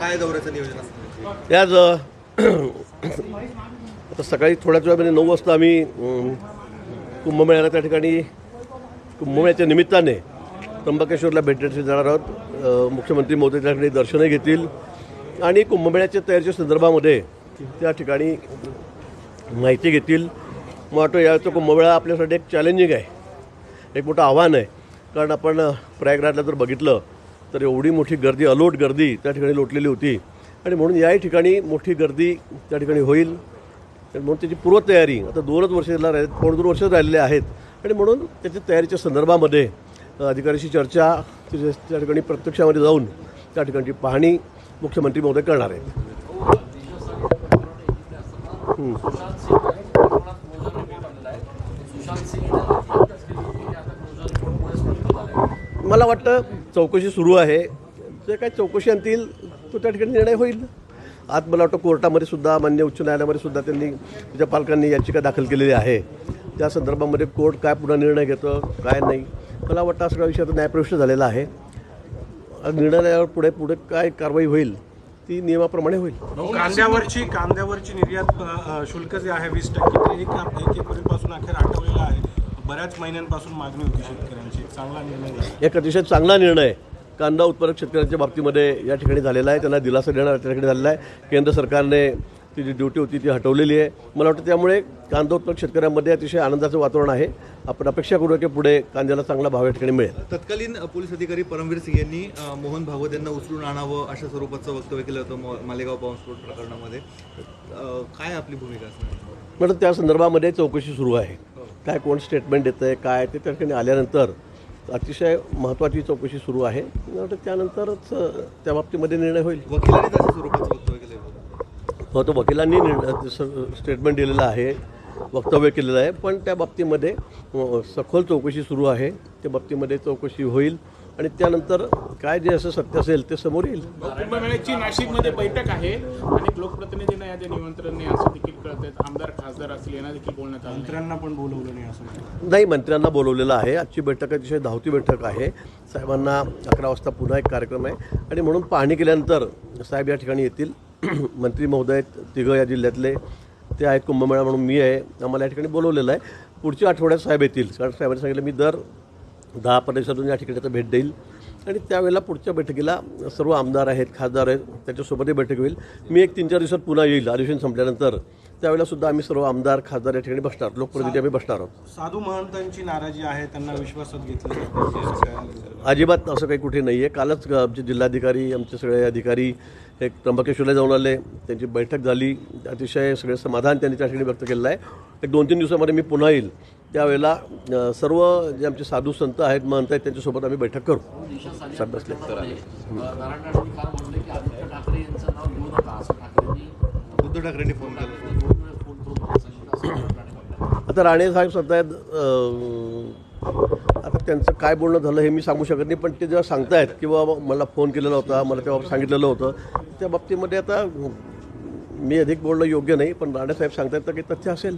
काय दौऱ्याचं नियोजन असतं? याच आता सकाळी थोड्याच वेळामध्ये नऊ वाजता आम्ही अं, कुंभमेळ्याला त्या ठिकाणी कुंभमेळ्याच्या निमित्ताने त्र्यंबकेश्वरला भेट जाणार आहोत. अं, मुख्यमंत्री मोदी त्या ठिकाणी दर्शनं घेतील. आणि कुंभमेळ्याच्या तयारीच्या संदर्भामध्ये त्या ठिकाणी माहिती घेतील. मग वाटतं यावेळेचा कुंभमेळा आपल्यासाठी एक चॅलेंजिंग आहे. एक मोठं आव्हान आहे. कारण आपण प्रयागराजला जर बघितलं तर एवढी मोठी गर्दी अलोट गर्दी त्या ठिकाणी लोटलेली होती. आणि म्हणून याही ठिकाणी मोठी गर्दी त्या ठिकाणी होईल. म्हणून त्याची पूर्वतयारी आता दोनच वर्ष राहिले दोन दोन वर्ष राहिलेले आहेत. आणि म्हणून त्याच्या तयारीच्या संदर्भामध्ये अधिकाऱ्याशी चर्चा त्या ठिकाणी प्रत्यक्षामध्ये जाऊन त्या ठिकाणची पाहणी मुख्यमंत्री महोदय करणार आहेत. मला वाटतं चौकशी सुरू आहे. जे काय चौकशी आणतील तो त्या ठिकाणी निर्णय होईल. आज मला वाटतं कोर्टामध्ये सुद्धा मान्य उच्च न्यायालयामध्ये सुद्धा त्यांनी त्याच्या पालकांनी याचिका दाखल केलेली आहे. त्या संदर्भामध्ये कोर्ट काय पुन्हा निर्णय घेतं काय नाही मला वाटतं हा सगळा विषय आता न्यायप्रविष्ट झालेला आहे. निर्णयावर पुढे पुढे काय कारवाई होईल ती नियमाप्रमाणे होईल. कांद्यावरची कांद्यावरची निर्यात शुल्क जे आहे वीस टक्के ते एक एक एप्रिलपासून अखेर आठवलेलं आहे. बऱ्याच महिन्यांपासून मागणी होती शेतकऱ्यांची. चांगला निर्णय एक अतिशय चांगला निर्णय. कांदा उत्पादक शेतकऱ्यांच्या बाबतीमध्ये या ठिकाणी झालेला आहे. त्यांना दिलासा देणार त्या ठिकाणी झालेला आहे. केंद्र सरकारने ती जी ड्युटी होती ती हटवलेली आहे. मला वाटतं त्यामुळे कांदा उत्पादक शेतकऱ्यांमध्ये अतिशय आनंदाचं वातावरण आहे. आपण अपेक्षा करूया की पुढे कांद्याला चांगला भाव या ठिकाणी मिळेल. तत्कालीन पोलीस अधिकारी परमवीर सिंग यांनी मोहन भागवत यांना उचलून आणावं अशा स्वरूपाचं वक्तव्य केलं होतं मो- मालेगाव बॉम्बस्फोट प्रकरणामध्ये. काय आपली भूमिका असणार? म्हणून त्या संदर्भामध्ये चौकशी सुरू आहे. काय कोण स्टेटमेंट देतं आहे काय ते त्या ठिकाणी आल्यानंतर अतिशय महत्त्वाची चौकशी सुरू आहे. त्यानंतरच त्या बाबतीमध्ये निर्णय होईल. वकिलांनी वक्तव्य केलं? हो तो वकिलांनी स्टेटमेंट दिलेलं आहे वक्तव्य केलेलं आहे पण त्या बाबतीमध्ये सखोल चौकशी सुरू आहे. त्या बाबतीमध्ये चौकशी होईल. आणि त्यानंतर काय जे असं सत्य असेल ते समोर येईल. कुंभमेळ्याची नाशिकमध्ये बैठक आहे अनेक लोकप्रतिनिधींना याचे निमंत्रण नाही असं देखील कळत आहेत आमदार खासदार असतील यांना देखील बोलण्यात आलं मंत्र्यांना पण बोलवलं नाही असं नाही मंत्र्यांना बोलवलेलं आहे. आजची बैठक अतिशय धावती बैठक आहे. साहेबांना अकरा वाजता पुन्हा एक कार्यक्रम आहे. आणि म्हणून पाहणी केल्यानंतर साहेब या ठिकाणी येतील. मंत्री महोदय आहेत, तिघं या जिल्ह्यातले. ते आहेत कुंभमेळा म्हणून मी आहे. आम्हाला या ठिकाणी बोलवलेलं आहे. पुढच्या आठवड्यात साहेब येतील. कारण साहेबांनी सांगितलं मी दर दहा प्रदेशातून या ठिकाणी आता भेट देईल. आणि त्यावेळेला पुढच्या बैठकीला सर्व आमदार आहेत खासदार आहेत त्याच्यासोबतही बैठक होईल. मी एक तीन चार दिवसात पुन्हा येईल. अधिवेशन संपल्यानंतर त्यावेळेला सुद्धा आम्ही सर्व आमदार खासदार या ठिकाणी बसणार. लोकप्रतिनिधी आम्ही बसणार आहोत. साधू महंतांची नाराजी आहे त्यांना विश्वासात घेतलं अजिबात असं काही कुठे नाही आहे कालच आमचे जिल्हाधिकारी आमचे सगळे अधिकारी एक त्र्यंबकेश्वरला जाऊन आले. त्यांची बैठक झाली. अतिशय सगळे समाधान त्यांनी त्या ठिकाणी व्यक्त केलेलं आहे. एक दोन तीन दिवसामध्ये मी पुन्हा येईल. त्यावेळेला सर्व जे आमचे साधू संत आहेत महंत आहेत त्यांच्यासोबत आम्ही बैठक करू. साहेब बसले. ठाकरेंनी फोन केला. आता राणे साहेब सांगतायत अ, आता त्यांचं काय बोलणं झालं हे मी सांगू शकत नाही पण ते जेव्हा सांगतायत किंवा मला फोन केलेला होता मला तेव्हा सांगितलेलं होतं त्या बाबतीमध्ये आता मी अधिक बोलणं योग्य नाही पण राणे साहेब सांगतायत तर काही तथ्य असेल